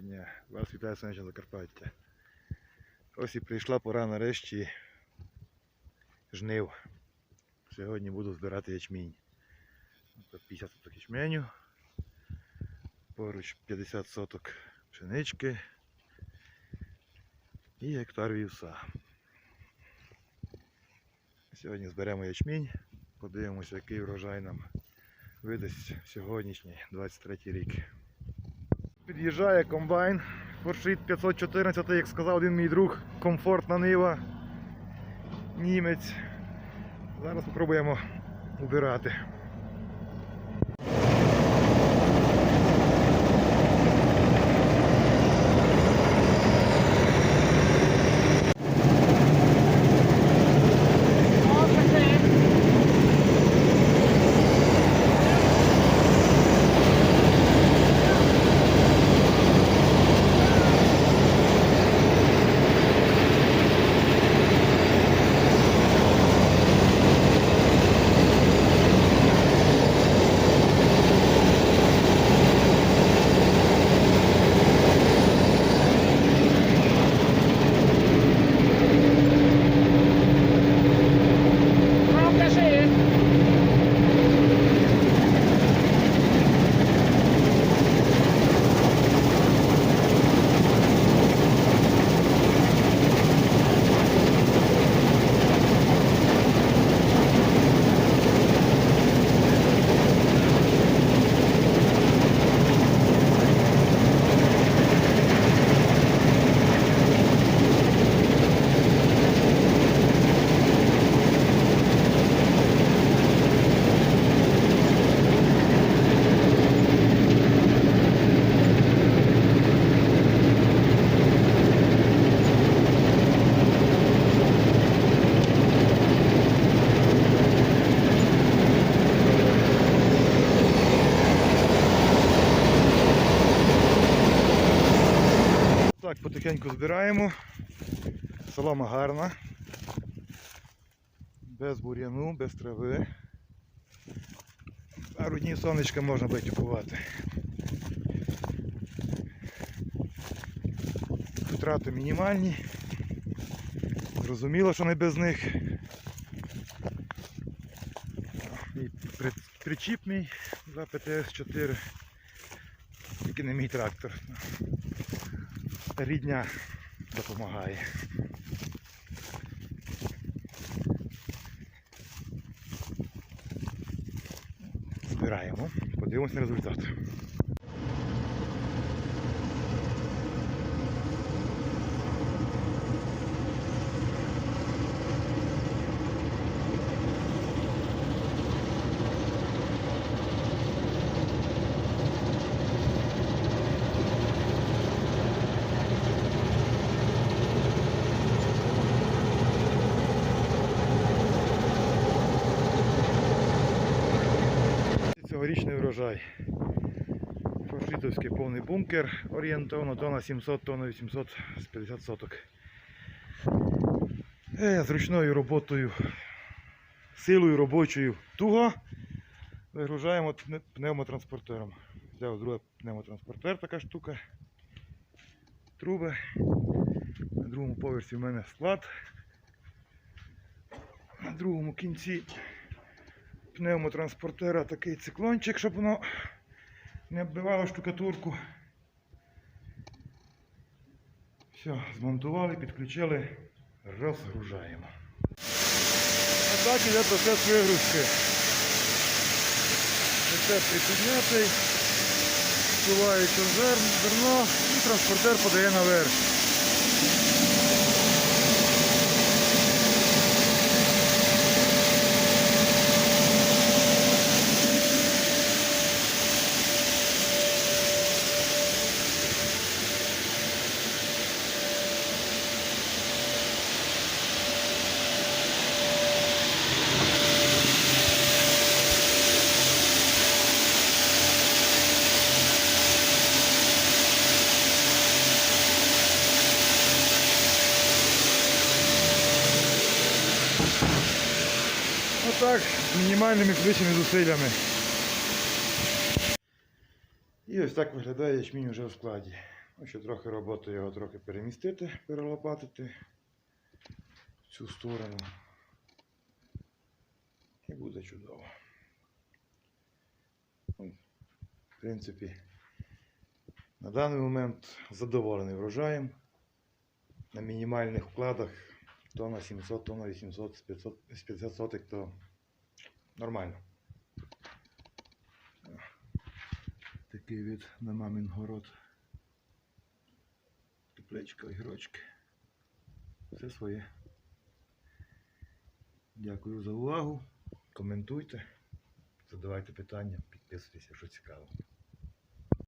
Доброго дня. Вас вітає сонячне Закарпаття. Ось і прийшла пора нарешті жнив. Сьогодні буду збирати ячмінь. 50 соток ячменю, поруч 50 соток пшенички і гектар вівса. Сьогодні зберемо ячмінь, подивимося, який врожай нам видасть сьогоднішній 23 рік. Під'їжджає комбайн Форшит 514, як сказав один мій друг, комфортна нива. Німець. Зараз спробуємо убирати. Потихеньку збираємо. Солома гарна. Без бур'яну, без трави. Пару днів сонечка можна буде купувати. Втрати мінімальні. Зрозуміло, що не без них. І причіп мій за ПТС-4. Тільки не мій трактор. Рідня допомагає. Збираємо, подивимось на результат. Цьогорічний врожай. Форшитовський повний бункер орієнтовно тонна 700, тонна 850 соток. Е, з ручною роботою, силою робочою туго вигружаємо пневмотранспортером. Взяв другий пневмотранспортер, така штука. Труби. На другому поверсі в мене склад. На другому кінці пневмотранспортера такий циклончик, щоб воно не оббивало штукатурку. Все, змонтували, підключили, розгружаємо. А так іде процес вигрузки. Прицеп припіднятий, впливаючи зерно і транспортер подає наверх. Отак, з мінімальними фізичними зусиллями. І ось так виглядає ячмінь вже у складі. Ну, ще трохи роботи його трохи перемістити, перелопатити в цю сторону. І буде чудово. Ну, В принципі, на даний момент задоволений врожаєм. На мінімальних вкладах тонна 700, тонна 800, з 500, з 50 сотих, то нормально. Такий від на мамин город. Тепличка, огірочки. Все своє. Дякую за увагу. Коментуйте, задавайте питання, підписуйтесь, якщо цікаво.